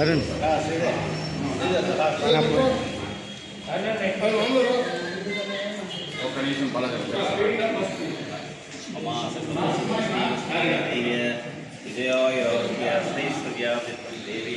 అరుణ్ ఒక్క నిమిషం పలకరు దేవి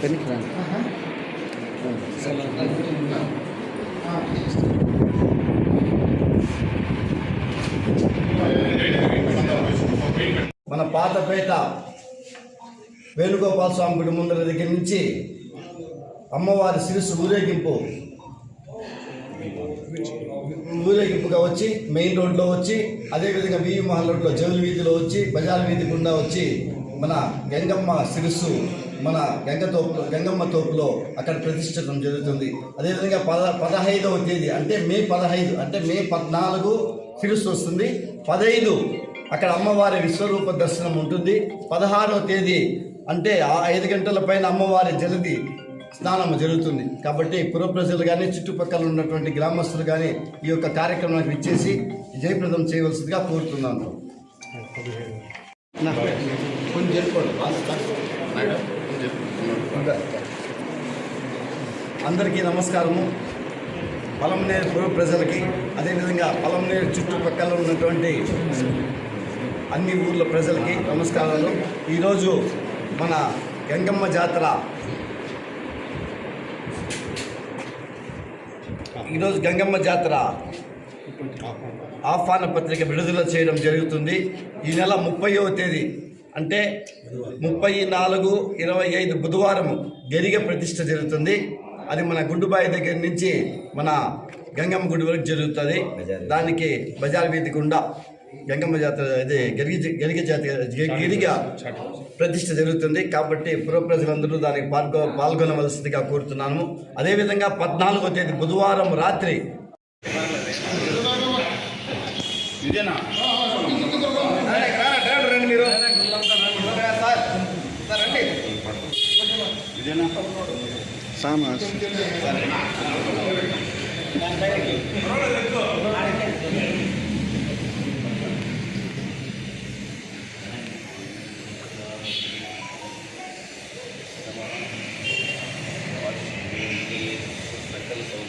పెన్నికి రా మన పాతపేట వేణుగోపాల స్వామి గుడి ముందర దగ్గర నుంచి అమ్మవారి శిరస్సు ఊరేగింపు ఊరేగింపుగా వచ్చి మెయిన్ రోడ్లో వచ్చి అదేవిధంగా వీవి మహల్ రోడ్లో జవుల వీధిలో వచ్చి బజార్ వీధి గుండా వచ్చి మన గంగమ్మ శిరస్సు మన గంగ తోపులో గంగమ్మ తోపులో అక్కడ ప్రతిష్టం జరుగుతుంది. అదేవిధంగా పద పదహైదవ తేదీ అంటే మే పదహైదు అంటే మే పద్నాలుగు శిరస్సు వస్తుంది. పదహైదు అక్కడ అమ్మవారి విశ్వరూప దర్శనం ఉంటుంది. పదహారవ తేదీ అంటే ఆ ఐదు గంటల పైన అమ్మవారి జలది స్నానం జరుగుతుంది. కాబట్టి పుర ప్రజలు కానీ చుట్టుపక్కల ఉన్నటువంటి గ్రామస్తులు కానీ ఈ యొక్క కార్యక్రమానికి ఇచ్చేసి జయప్రదం చేయవలసిందిగా కోరుతున్నాను. చెప్పుకోండి అందరికీ నమస్కారము. పొలంనేరు పుర ప్రజలకి అదేవిధంగా పొలంనేరు చుట్టుపక్కల ఉన్నటువంటి అన్ని ఊర్ల ప్రజలకి నమస్కారాలు. ఈరోజు మన గంగమ్మ జాతర ఈరోజు గంగమ్మ జాతర ఆహ్వాన పత్రిక విడుదల చేయడం జరుగుతుంది. ఈ నెల ముప్పైవ తేదీ అంటే ముప్పై నాలుగు ఇరవై ఐదు బుధవారం గరిగ ప్రతిష్ట జరుగుతుంది. అది మన గుండుబాయి దగ్గర నుంచి మన గంగమ్మ గుడి వరకు జరుగుతుంది. దానికి బజార్ వీధి గుండా గంగమ్మ జాతర ఇది గరిగ గరిగ జాతర గిరిగ ప్రతిష్ట జరుగుతుంది. కాబట్టి పుర ప్రజలందరూ దానికి పాల్గొ పాల్గొనవలసిందిగా కోరుతున్నాను. అదేవిధంగా పద్నాలుగో తేదీ బుధవారం రాత్రి. ఇదేనా?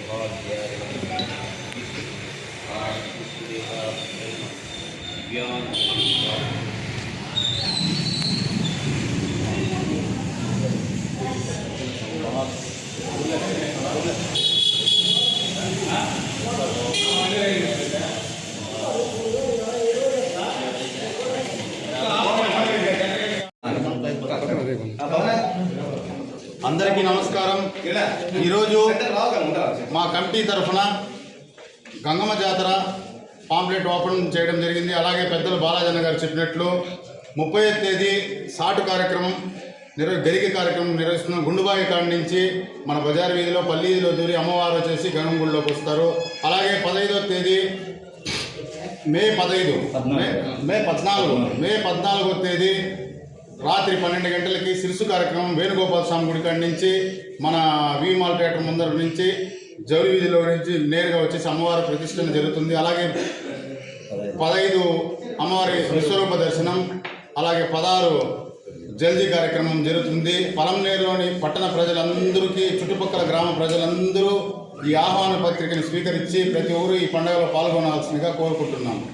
Gracias. అందరికీ నమస్కారం. ఈరోజు మా కమిటీ తరఫున గంగమ్మ జాతర పాంప్లెట్ ఓపెన్ చేయడం జరిగింది. అలాగే పెద్దలు బాలాజన్న గారు చెప్పినట్లు ముప్పై తేదీ సాటు కార్యక్రమం నిర్వ గరిక కార్యక్రమం నిర్వహిస్తున్నాం. గుండుబాయి కాడ నుంచి మన బజార్ వీధిలో పల్లీలో దూరి అమ్మవారు వచ్చేసి గంగమ్మ వస్తారు. అలాగే పదహైదో తేదీ మే పదహైదు మే పద్నాలుగు మే పద్నాలుగో తేదీ రాత్రి పన్నెండు గంటలకి శిరుసు కార్యక్రమం వేణుగోపాల స్వామి గుడి కాడి నుంచి మన వీమాల్ థియేటర్ ముందర నుంచి జౌలి వీధిలో నుంచి నేరుగా వచ్చేసి అమ్మవారి ప్రతిష్టన జరుగుతుంది. అలాగే పదహైదు అమ్మవారి విశ్వరూప దర్శనం అలాగే పదహారు జల్దీ కార్యక్రమం జరుగుతుంది. పలంనేరులోని పట్టణ ప్రజలందరికీ చుట్టుపక్కల గ్రామ ప్రజలందరూ ఈ ఆహ్వాన పత్రికను స్వీకరించి ప్రతి ఊరు ఈ పండుగలో పాల్గొనాల్సిందిగా కోరుకుంటున్నాము.